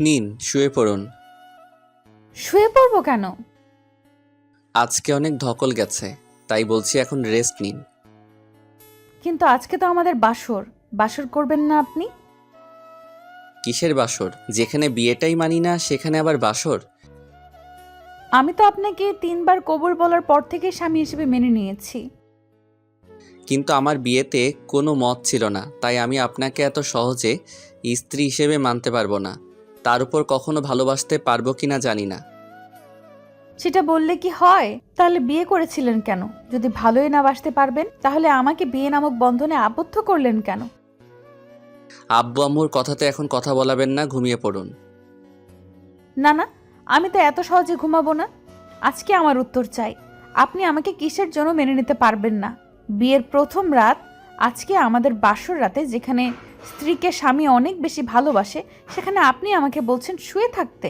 নিন শুয়ে পড়ুন। শুয়ে পড়ব কেন? আজকে অনেক ধকল গেছে তাই বলছি এখন রেস্ট নিন। কিন্তু আজকে তো আমাদের বাসর বাসর করবেন না আপনি? কিসের বাসর? যেখানে বিয়েটাই মানি না সেখানে আবার বাসর? আমি তো আপনাকে তিনবার কবুল বলার পর থেকে স্বামী হিসেবে মেনে নিয়েছি। কিন্তু আমার বিয়েতে কোনো মত ছিল না তাই আমি আপনাকে এত সহজে স্ত্রী হিসেবে মানতে পারব না। তার উপর কখনো ভালোবাসতে পারব কিনা জানি না। সেটা বললে কি হয়? তাহলে বিয়ে করেছিলেন কেন? যদি ভালোই না বাসতে পারবেন তাহলে আমাকে বিয়ে নামক বন্ধনে আবদ্ধ করলেন কেন? আব্বু আম্মুর কথাতে এখন কথা বলাবেন না ঘুমিয়ে পড়ুন। না না আমি তো এত সহজে ঘুমাবো না। আজকে আমার উত্তর চাই। আপনি আমাকে কিসের জন্য মেনে নিতে পারবেন না? বিয়ের প্রথম রাত আজকে আমাদের বাসর রাতে যেখানে স্ত্রীকে স্বামী অনেক বেশি ভালোবাসে সেখানে আপনি আমাকে বলছেন শুয়ে থাকতে।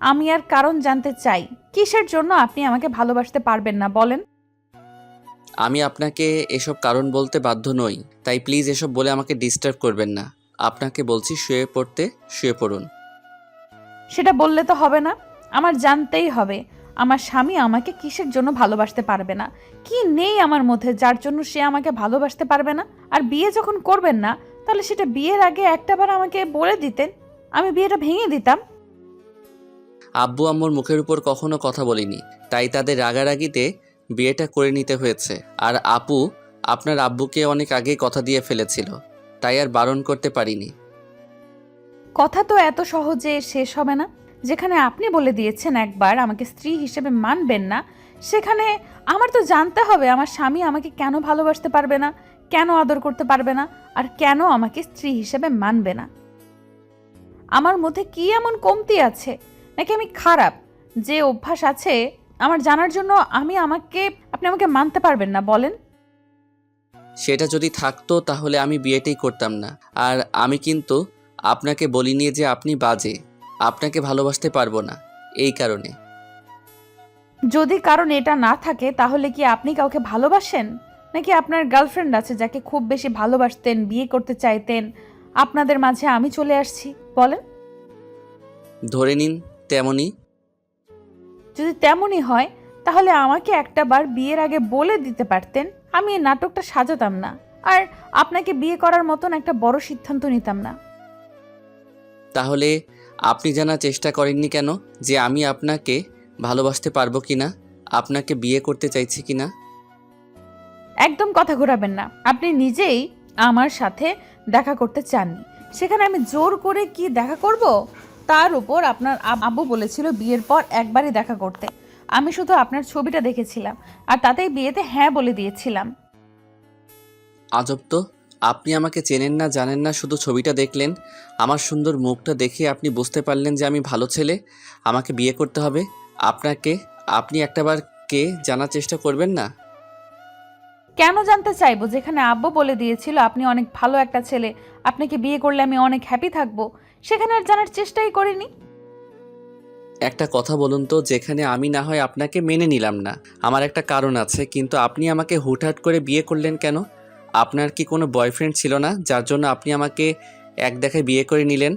আমি আর কারণ জানতে চাই কিসের জন্য আপনি আমাকে ভালোবাসতে পারবেন না বলেন। আমি আপনাকে এসব কারণ বলতে বাধ্য নই তাই প্লিজ এসব বলে আমাকে ডিস্টার্ব করবেন না। আপনাকে বলছি শুয়ে পড়তে শুয়ে পড়ুন। সেটা বললে তো হবে না আমার জানতেই হবে। আমার স্বামী আমাকে কিসের জন্য ভালোবাসতে পারবে না? কি নেই আমার মধ্যে যার জন্য সে আমাকে ভালোবাসতে পারবে না? আর বিয়ে যখন করবেন না তাহলে সেটা বিয়ের আগে একটাবার আমাকে বলে দিতেন। আমি বিয়েটা ভেঙে দিতাম। আব্বু আম্মুর মুখের উপর কখনো কথা বলিনি তাই তাদের রাগারাগিতে বিয়েটা করে নিতে হয়েছে। আর আপু আপনার আব্বুকে অনেক আগেই কথা দিয়ে ফেলেছিল তাই আর বারণ করতে পারিনি। কথা তো এত সহজে শেষ হবে না। যেখানে আপনি বলে দিয়েছেন একবার আমাকে স্ত্রী হিসেবে মানবেন না, সেখানে আমার তো জানতে হবে আমার স্বামী আমাকে কেন ভালোবাসতে পারবে না, কেন আদর করতে পারবে না, আর কেন আমাকে স্ত্রী হিসেবে মানবে না। আমার মধ্যে কি এমন কমতি আছে, নাকি আমি খারাপ? যে অভ্যাস আছে, আমার জানার জন্য আমি আমাকে, আপনি আমাকে মানতে পারবেন না, বলেন। সেটা যদি থাকতো, তাহলে আমি বিয়েটাই করতাম না। আর আমি কিন্তু আপনাকে বলিনি যে আপনি বাজে। আপনাকে ভালোবাসতে পারব না এই কারণে। যদি কারণ এটা না থাকে তাহলে কি আপনি কাউকে ভালোবাসেন? নাকি আপনার গার্লফ্রেন্ড আছে যাকে খুব বেশি ভালোবাসতেন বিয়ে করতে চাইতেন? আপনাদের মাঝে আমি চলে আসছি বলেন। ধরে নিন তেমনই। যদি তেমনই হয় তাহলে আমাকে একটা বার বিয়ের আগে বলে দিতে পারতেন আমি এই নাটকটা সাজাতাম না। আর আপনাকে বিয়ে করার মতন একটা বড় সিদ্ধান্ত নিতাম না। তাহলে আপনি জানার চেষ্টা করেননি কেন যে আমি আপনাকে ভালোবাসতে পারব কি না আপনাকে বিয়ে করতে চাইছি কি না একদম কথা ঘোরাবেন না। আপনি নিজেই আমার সাথে দেখা করতে চাননি। সেখানে আমি জোর করে কি দেখা করব? তার উপর আপনার আব- আব্বু বলেছিল বিয়ের পর একবারই দেখা করতে। আমি শুধু আপনার ছবিটা দেখেছিলাম। আর তাতেই বিয়েতে হ্যাঁ বলে দিয়েছিলাম। আজব তো। আপনি আমাকে চেনেন না জানেন না শুধু ছবিটা দেখলেন। আমার সুন্দর মুখটা দেখে আপনি বুঝতে পারলেন যে আমি ভালো ছেলে। আমাকে বিয়ে করতে হবে। আপনাকে আপনি একটাবার কে জানার চেষ্টা করবেন না? কেন জানতে চাইব? যেখানে আব্বু বলে দিয়েছিল আপনি অনেক ভালো একটা ছেলে। আপনাকে বিয়ে করলে আমি অনেক হ্যাপি থাকব। সেখানে আর জানার চেষ্টাই করিনি। একটা কথা বলুন তো যেখানে আমি না হয় আপনাকে মেনে নিলাম না। আমার একটা কারণ আছে কিন্তু আপনি আমাকে হুটহাট করে বিয়ে করলেন কেন? আপনার কি কোনো বয়ফ্রেন্ড ছিল না, যার জন্য আপনি আমাকে এক দেখায় বিয়ে করে নিলেন?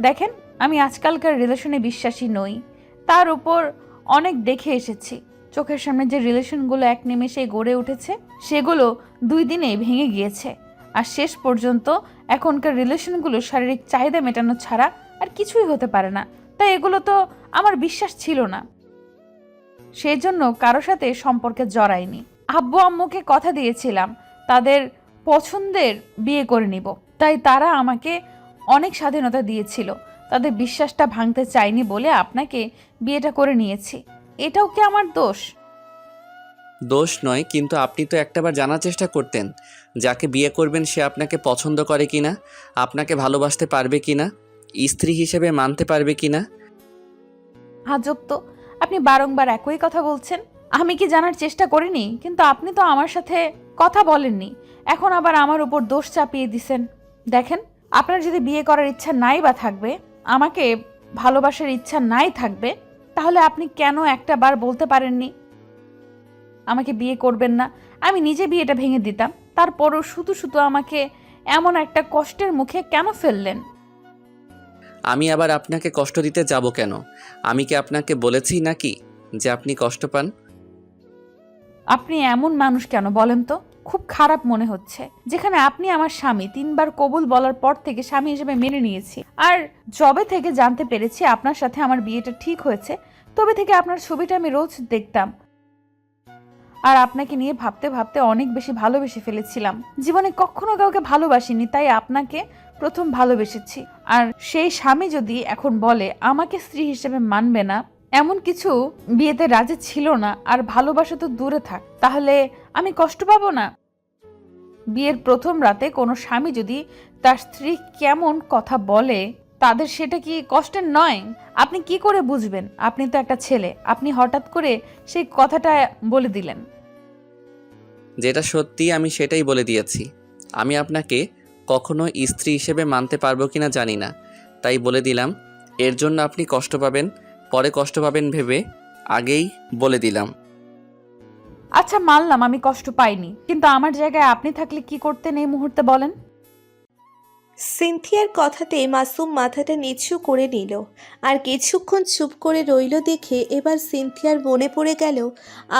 দেখেন, আমি আজকালকার রিলেশনে বিশ্বাসী নই। তার উপর অনেক দেখে এসেছি। চোখের সামনে যে রিলেশনগুলো এক নিমেষে গড়ে উঠেছে, সেগুলো দুই দিনে ভেঙে গিয়েছে। আর শেষ পর্যন্ত এখনকার রিলেশনগুলো শারীরিক চাহিদা মেটানো ছাড়া আর কিছুই হতে পারে না। তাই এগুলো তো আমার বিশ্বাস ছিল না। সেই জন্য কারও সাথে সম্পর্কে জড়াইনি। আব্বু আম্মুকে কথা দিয়েছিলাম তাদের পছন্দের বিয়ে করে নিব। তাই তারা আমাকে অনেক স্বাধীনতা দিয়েছিল। তাদের বিশ্বাসটা ভাঙতে চাইনি বলে আপনাকে বিয়েটা করে নিয়েছি। এটাও কি আমার দোষ? দোষ নয় কিন্তু আপনি তো একটাবার জানার চেষ্টা করতেন। যাকে বিয়ে করবেন সে আপনাকে পছন্দ করে কি না আপনাকে ভালোবাসতে পারবে কি না স্ত্রী হিসেবে মানতে পারবে কি না আজব তো আপনি বারংবার একই কথা বলছেন। আমি কি জানার চেষ্টা করিনি? কিন্তু আপনি তো আমার সাথে কথা বলেননি। এখন আবার আমার উপর দোষ চাপিয়ে দিছেন। দেখেন, আপনার যদি বিয়ে করার ইচ্ছা নাই বা থাকবে, আমাকে ভালোবাসার ইচ্ছা নাই থাকবে, তাহলে আপনি কেন একটা বার বলতে পারেননি? আমাকে বিয়ে করবেন না। আমি নিজে বিয়েটা ভেঙে দিতাম। তারপরও শুধু শুধু আমাকে এমন একটা কষ্টের মুখে কেন ফেললেন? আমি আবার আপনাকে কষ্ট দিতে যাব কেন? আমি কি আপনাকে বলেছি নাকি যে আপনি কষ্ট পান? আপনি এমন মানুষ কেন বলেন তো? খুব খারাপ মনে হচ্ছে। যেখানে আপনি আমার স্বামী, তিনবার কবুল বলার পর থেকে স্বামী হিসেবে মেনে নিয়েছি। আর জবে থেকে জানতে পেরেছি আপনার সাথে আমার বিয়েটা ঠিক হয়েছে, তবে থেকে আপনার ছবিটা আমি রোজ দেখতাম। আর আপনাকে নিয়ে ভাবতে ভাবতে অনেক বেশি ভালোবেসে ফেলেছিলাম। জীবনে কখনো কাউকে ভালোবাসিনি, তাই আপনাকে প্রথম ভালোবেসেছি। আর সেই স্বামী যদি এখন বলে, আমাকে স্ত্রী হিসেবে মানবে না এমন কিছু বিয়েতে রাজি ছিল না, আর ভালোবাসা তো দূরে থাক। তাহলে আমি কষ্ট পাবো না? বিয়ের প্রথম রাতে কোনো স্বামী যদি তার স্ত্রী কেমন কথা বলে, তাদের সেটা কি কষ্টের নয়? আপনি কি করে বুঝবেন? আপনি তো একটা ছেলে, আপনি হঠাৎ করে সেই কথাটা বলে দিলেন। যেটা সত্যি আমি সেটাই বলে দিয়েছি। আমি আপনাকে কখনো স্ত্রী হিসেবে মানতে পারব কিনা জানি না। তাই বলে দিলাম, এর জন্য আপনি কষ্ট পাবেন পরে কষ্ট পাবেন ভেবে আগেই বলে দিলাম। আচ্ছা মানলাম, আমি কষ্ট পাইনি। কিন্তু আমার জায়গায় আপনি থাকলে কি করতেন এই মুহূর্তে বলেন? সিনথিয়ার কথাতে মাসুম মাথাটা নিচু করে নিল আর কিছুক্ষণ চুপ করে রইল দেখে এবার সিনথিয়ার মনে পড়ে গেল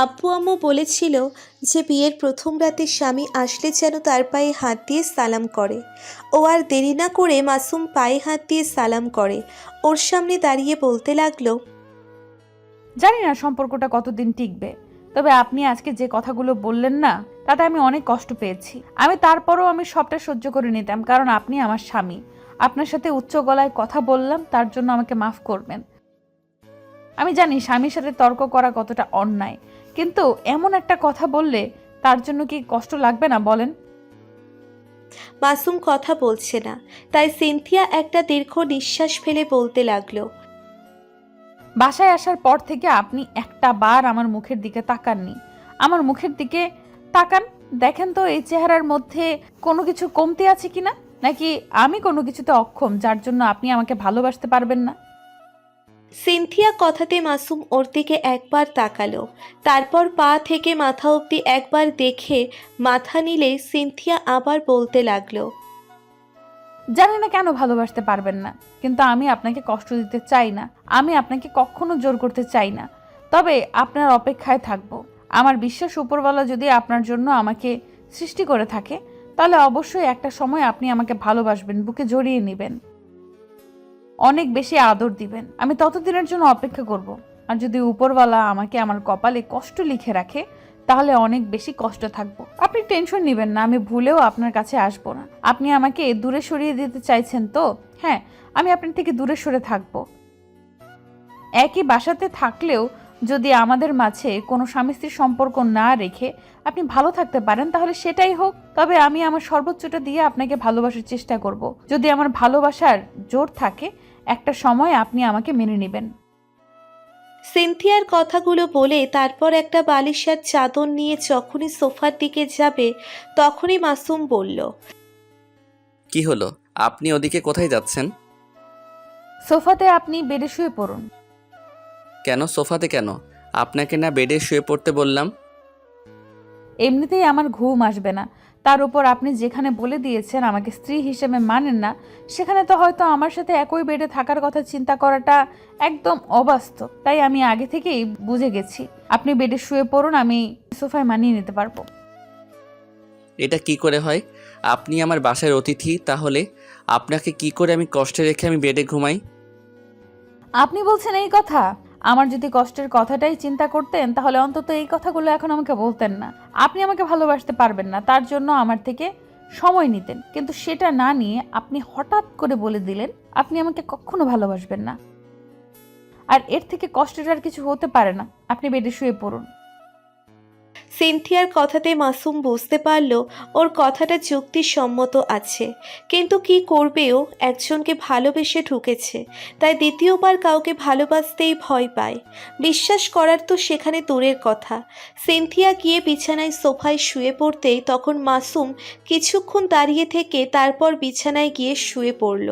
আব্বু আম্মু বলেছিল যে বিয়ের প্রথম রাতে স্বামী আসলে যেন তার পায়ে হাত দিয়ে সালাম করে। ও আর দেরি না করে মাসুম পায়ে হাত দিয়ে সালাম করে। ওর সামনে দাঁড়িয়ে বলতে লাগল, জানি না সম্পর্কটা কতদিন টিকবে, তবে আপনি আজকে যে কথাগুলো বললেন না তাতে আমি অনেক কষ্ট পেয়েছি। আমি তারপরও আমি সবটা সহ্য করে নিতাম কারণ আপনি আমার স্বামী। আপনার সাথে উচ্চ গলায় কথা বললাম তার জন্য আমাকে মাফ করবেন। আমি জানি স্বামীর সাথে তর্ক করা কতটা অন্যায় কিন্তু এমন একটা কথা বললে তার জন্য কি কষ্ট লাগবে না বলেন? মাসুম কথা বলছে না তাই সিনথিয়া একটা দীর্ঘ নিঃশ্বাস ফেলে বলতে লাগল। বাসায় আসার পর থেকে আপনি একটা বার আমার মুখের দিকে তাকাননি। আমার মুখের দিকে তাকান দেখেন তো এই চেহারার মধ্যে কোনো কিছু কমতি আছে কিনা? নাকি আমি কোনো কিছুতে অক্ষম যার জন্য আপনি আমাকে ভালোবাসতে পারবেন না? সিনথিয়া কথাতে মাসুম ওর দিকে একবার তাকালো। তারপর পা থেকে মাথা অবধি একবার দেখে মাথা নিলে সিনথিয়া আবার বলতে লাগল জানি না কেন ভালোবাসতে পারবেন না কিন্তু আমি আপনাকে কষ্ট দিতে চাই না। আমি আপনাকে কখনো জোর করতে চাই না। তবে আপনার অপেক্ষায় থাকব। আমার বিশ্বাস উপরওয়ালা যদি আপনার জন্য আমাকে সৃষ্টি করে থাকে, তাহলে অবশ্যই একটা সময় আপনি আমাকে ভালোবাসবেন, বুকে জড়িয়ে নেবেন। অনেক বেশি আদর দিবেন। আমি ততদিনের জন্য অপেক্ষা করব। আর যদি উপরওয়ালা আমাকে আমার কপালে কষ্ট লিখে রাখে, তাহলে অনেক বেশি কষ্ট থাকব। আপনি টেনশন নেবেন না, আমি ভুলেও আপনার কাছে আসব না। আপনি আমাকে দূরে সরিয়ে দিতে চাইছেন তো? হ্যাঁ আমি আপনার থেকে দূরে সরে থাকব। একই বাসাতে থাকলেও যদি আমাদের মাঝে কোনো স্বামী স্ত্রীর সম্পর্ক না রেখে আপনি ভালো থাকতে পারেন তাহলে সেটাই হোক। তবে আমি আমার সর্বোচ্চটা দিয়ে আপনাকে ভালোবাসার চেষ্টা করব। যদি আমার ভালোবাসার জোর থাকে একটা সময় আপনি আমাকে মেনে নেবেন। সিনথিয়ার কথাগুলো বলে তারপর একটা বালিশার চাদর নিয়ে যখনই সোফার দিকে যাবে তখনই মাসুম বলল কি হলো? আপনি ওদিকে কোথায় যাচ্ছেন? সোফাতে আপনি বেডে শুয়ে পড়ুন। কেন? সোফাতে কেন? আপনাকে না বেডে শুয়ে পড়তে বললাম। এমনিতেই আমার ঘুম আসবে না। তার উপর আপনি যেখানে বলে দিয়েছেন আমাকে স্ত্রী হিসেবে মানেন না সেখানে তো হয়তো আমার সাথে একই বেডে থাকার কথা চিন্তা করাটা একদম অবাস্তব। তাই আমি আগে থেকেই বুঝে গেছি আপনি বেডে শুয়ে পড়ুন আমি সোফায় মানিয়ে নিতে পারব। এটা কি করে হয়? আপনি আমার বাসার অতিথি তাহলে আপনাকে কি করে আমি কষ্টে রেখে আমি বেডে ঘুমাই? আপনি বলছেন এই কথা? আমার যদি কষ্টের কথাটাই চিন্তা করতেন, তাহলে অন্তত এই কথাগুলো এখন আমাকে বলতেন না। আপনি আমাকে ভালোবাসতে পারবেন না, তার জন্য আমার থেকে সময় নিতেন। কিন্তু সেটা না নিয়ে আপনি হঠাৎ করে বলে দিলেন, আপনি আমাকে কখনো ভালোবাসবেন না। আর এর থেকে কষ্টের আর কিছু হতে পারে না। আপনি বেডে শুয়ে পড়ুন। সিনথিয়ার কথাতে মাসুম বুঝতে পারল ওর কথাটা যুক্তিসম্মত আছে। কিন্তু কি করবেও একজনকে ভালোবেসে ঢুকেছে। তাই দ্বিতীয়বার কাউকে ভালোবাসতেই ভয় পায়। বিশ্বাস করার তো সেখানে দূরের কথা। সিনথিয়া গিয়ে বিছানায় সোফায় শুয়ে পড়তেই তখন মাসুম কিছুক্ষণ দাঁড়িয়ে থেকে তারপর বিছানায় গিয়ে শুয়ে পড়ল।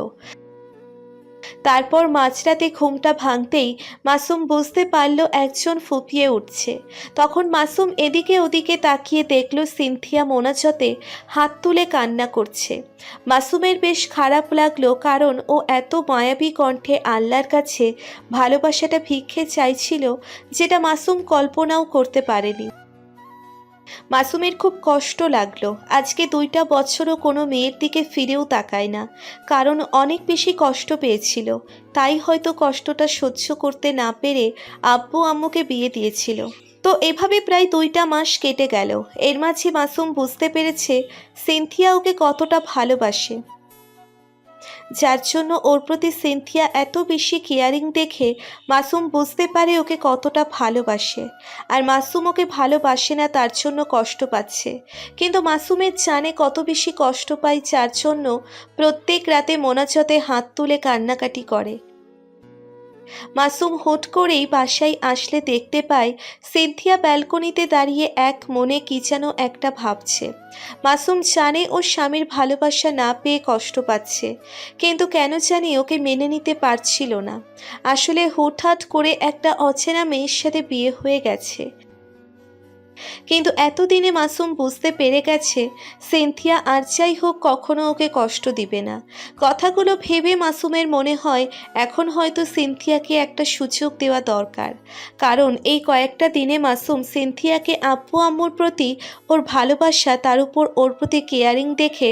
তারপর মাঝরাতে ঘুমটা ভাঙতেই মাসুম বুঝতে পারল একজন ফুপিয়ে উঠছে। তখন মাসুম এদিকে ওদিকে তাকিয়ে দেখল সিনথিয়া মোনাজতে হাত তুলে কান্না করছে। মাসুমের বেশ খারাপ লাগল কারণ ও এত মায়াবী কণ্ঠে আল্লাহর কাছে ভালোবাসাটা ভিক্ষে চাইছিল, যেটা মাসুম কল্পনাও করতে পারেনি। মাসুমের খুব কষ্ট লাগল। আজকে দুইটা বছরও কোনো মেয়ের দিকে ফিরেও তাকায় না। কারণ অনেক বেশি কষ্ট পেয়েছিল। তাই হয়তো কষ্টটা সহ্য করতে না পেরে আব্বু আম্মুকে বিয়ে দিয়েছিল। তো এভাবে প্রায় দুইটা মাস কেটে গেল। এর মাঝে মাসুম বুঝতে পেরেছে সিনথিয়া ওকে কতটা ভালোবাসে। যার জন্য ওর প্রতি সিনথিয়া এত বেশি কেয়ারিং দেখে মাসুম বুঝতে পারে ওকে কতটা ভালোবাসে। আর মাসুম ওকে ভালোবাসে না, তার জন্য কষ্ট পাচ্ছে। কিন্তু মাসুমের জানে কত বেশি কষ্ট পায়, যার জন্য প্রত্যেক রাতে মোনাজতে হাত তুলে কান্নাকাটি করে। মাসুম হুট করেই বাসায় আসলে দেখতে পায় সিনথিয়া ব্যালকনিতে দাঁড়িয়ে এক মনে কি যেন একটা ভাবছে। মাসুম জানে ও স্বামীর ভালোবাসা না পেয়ে কষ্ট পাচ্ছে, কিন্তু কেন জানি ওকে মেনে নিতে পারছিল না। আসলে হুটহাট করে একটা অচেনা মেয়ের সাথে বিয়ে হয়ে গেছে। কিন্তু এতদিনে মাসুম বুঝতে পেরে গেছে সেন্থিয়া আর যাই হোক কখনো ওকে কষ্ট দিবে না। কথাগুলো ভেবে মাসুমের মনে হয় এখন হয়তো সিনথিয়াকে একটা সুযোগ দেওয়া দরকার। কারণ এই কয়েকটা দিনে মাসুম সিনথিয়াকে আপু আম্মুর প্রতি ওর ভালোবাসা, তার উপর ওর প্রতি কেয়ারিং দেখে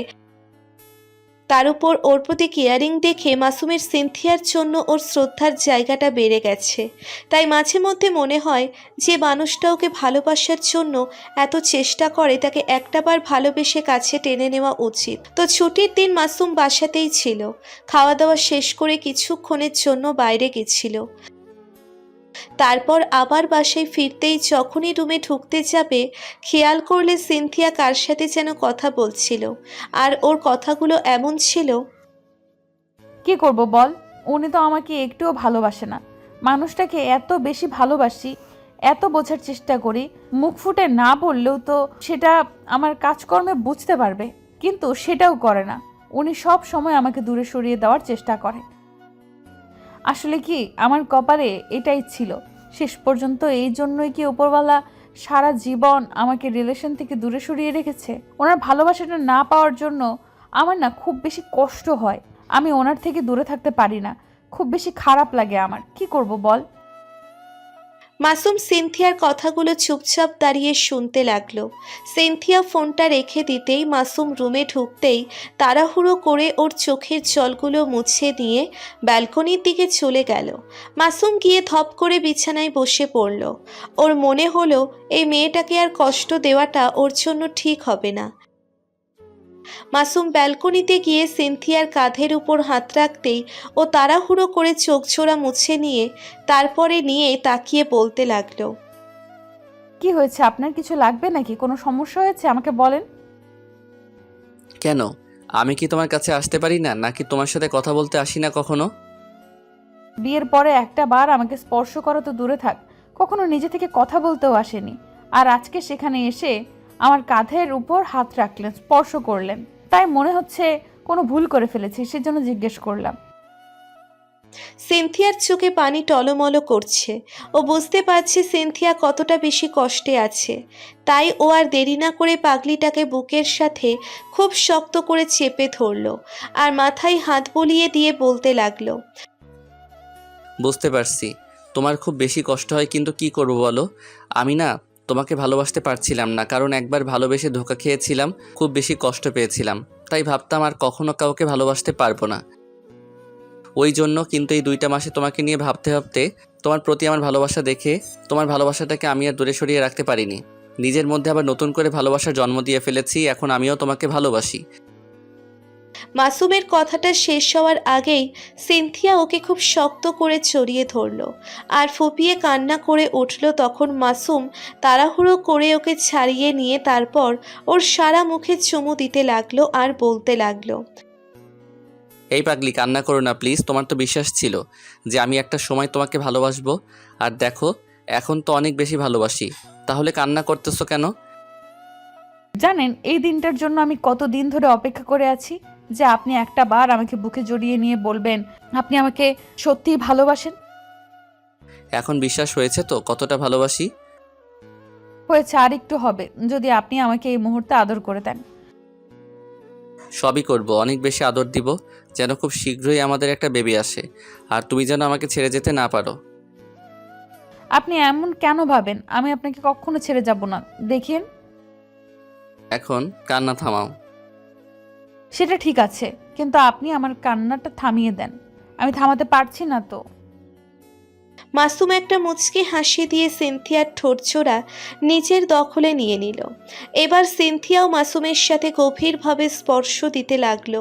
তার উপর ওর প্রতি কেয়ারিং দেখে মাসুমের সিনথিয়ার জন্য ওর শ্রদ্ধার জায়গাটা বেড়ে গেছে। তাই মাঝে মধ্যে মনে হয় যে মানুষটা ওকে ভালোবাসার জন্য এত চেষ্টা করে, তাকে একটাবার ভালোবেসে কাছে টেনে নেওয়া উচিত। তো ছুটির দিন মাসুম বাসাতেই ছিল। খাওয়া দাওয়া শেষ করে কিছুক্ষণের জন্য বাইরে গেছিল। তারপর আবার বাসায় ফিরতেই যখনই রুমে ঢুকতে যাবে, খেয়াল করলে সিনথিয়া কার সাথে যেন কথা বলছিল। আর ওর কথাগুলো এমন ছিল, কি করব বল? উনি তো আমাকে একটুও ভালোবাসে না। মানুষটাকে এত বেশি ভালোবাসি, এত বোঝার চেষ্টা করি, মুখ ফুটে না বললেও তো সেটা আমার কাজকর্মে বুঝতে পারবে। কিন্তু সেটাও করে না। উনি সব সময় আমাকে দূরে সরিয়ে দেওয়ার চেষ্টা করে। আসলে কি, আমার কপালে এটাই ছিল। শেষ পর্যন্ত এই জন্যই কি ওপরওয়ালা সারা জীবন আমাকে রিলেশন থেকে দূরে সরিয়ে রেখেছে? ওনার ভালোবাসাটা না পাওয়ার জন্য আমার না খুব বেশি কষ্ট হয়। আমি ওনার থেকে দূরে থাকতে পারি না। খুব বেশি খারাপ লাগে আমার। কি করব বল? মাসুম সিনথিয়ার কথাগুলো চুপচাপ দাঁড়িয়ে শুনতে লাগল। সিনথিয়া ফোনটা রেখে দিতেই মাসুম রুমে ঢুকতেই তাড়াহুড়ো করে ওর চোখের জলগুলো মুছে নিয়ে ব্যালকনির দিকে চলে গেল। মাসুম গিয়ে ধপ করে বিছানায় বসে পড়ল। ওর মনে হলো, এই মেয়েটাকে আর কষ্ট দেওয়াটা ওর জন্য ঠিক হবে না। মাসুম ব্যালকনিতে গিয়ে সিনথিয়ার কাঁধের উপর হাত রাখতেই ও তাড়াহুড়ো করে চোখ ছোড়া মুছে নিয়ে তারপরে নিয়ে তাকিয়ে বলতে লাগল। কি হয়েছে? আপনার কিছু লাগবে নাকি? কোনো সমস্যা হয়েছে? আমাকে বলেন। কেন? আমি কি তোমার কাছে আসতে পারি না? নাকি তোমার সাথে কথা বলতে আসি না কখনো? বিয়ের পরে একটা বার আমাকে স্পর্শ করা তো দূরে থাক। কখনো নিজে থেকে কথা বলতেও আসেনি। আর আজকে সেখানে এসে আমার কাঁধের উপর হাত রাখলেন স্পর্শ করলেন। তাই মনে হচ্ছে কোনো ভুল করে ফেলেছি সেজন্য জিজ্ঞেস করলাম। সিনথিয়ার চোখে পানি টলমল করছে। ও বুঝতে পারছে সিনথিয়া কতটা বেশি কষ্টে আছে। তাই ও আর দেরি না করে পাগলিটাকে বুকের সাথে খুব শক্ত করে চেপে ধরলো আর মাথায় হাত বলিয়ে দিয়ে বলতে লাগল বুঝতে পারছি। তোমার খুব বেশি কষ্ট হয় কিন্তু কি করব বলো? আমি না তোমাকে ভালোবাসতে পারছিলাম না, কারণ একবার ভালোবেসে ধোকা খেয়েছিলাম, খুব বেশি কষ্ট পেয়েছিলাম। তাই ভাবতাম আর কখনো কাউকে ভালোবাসতে পারব না। ওই জন্য কিন্তু এই দুইটা মাসে তোমাকে নিয়ে ভাবতে ভাবতে তোমার প্রতি আমার ভালোবাসা দেখে তোমার ভালোবাসাটাকে আমি আর দূরে সরিয়ে রাখতে পারিনি। নিজের মধ্যে আবার নতুন করে ভালোবাসার জন্ম দিয়ে ফেলেছি, এখন আমিও তোমাকে ভালোবাসি। মাসুমের কথাটা শেষ হওয়ার আগেই সিনথিয়া ওকে খুব শক্ত করে চড়িয়ে ধরলো। আর ফুপিয়ে কান্না করে উঠল তখন মাসুম তাড়াহুড়ো করে ওকে ছাড়িয়ে নিয়ে তারপর ওর সারা মুখে চুমু দিতে লাগল আর বলতে লাগল এই পাগলি কান্না করো না প্লিজ। তোমার তো বিশ্বাস ছিল যে আমি একটা সময় তোমাকে ভালোবাসবো। আর দেখো এখন তো অনেক বেশি ভালোবাসি। তাহলে কান্না করতেছো কেন? জানেন এই দিনটার জন্য আমি কত দিন ধরে অপেক্ষা করে আছি। যে আপনি একটা বার আমাকে বুকে জড়িয়ে নিয়ে বলবেন আপনি আমাকে সত্যিই ভালোবাসেন? এখন বিশ্বাস হয়েছে তো কতটা ভালোবাসি? হয়েছে আর একটু হবে যদি আপনি আমাকে এই মুহূর্তে আদর করে দেন। সবই করব অনেক বেশি আদর দিব যেন খুব শীঘ্রই আমাদের একটা বেবি আসে আর তুমি যেন আমাকে ছেড়ে যেতে না পারো। আপনি এমন কেন ভাবেন? আমি আপনাকে কখনো ছেড়ে যাব না। দেখেন এখন কান্না থামাও। সেটা ঠিক আছে, কিন্তু আপনি আমার কান্নাটা থামিয়ে দেন। আমি থামাতে পারছি না তো। মাসুম একটা মুচকি হাসি দিয়ে সিনথিয়ার ঠোঁটচোরা নিজের দখলে নিয়ে নিল। এবার সিনথিয়াও মাসুমের সাথে গভীরভাবে স্পর্শ দিতে লাগল।